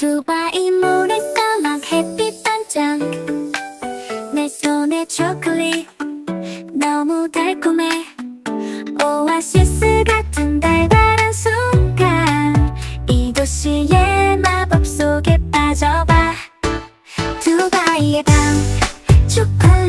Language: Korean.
두바이 모래가막 햇빛 반짝 내 손에 초콜릿 너무 달콤해. 오아시스 같은 달달한 순간 이 도시의 마법 속에 빠져봐. 두바이의 밤 축하.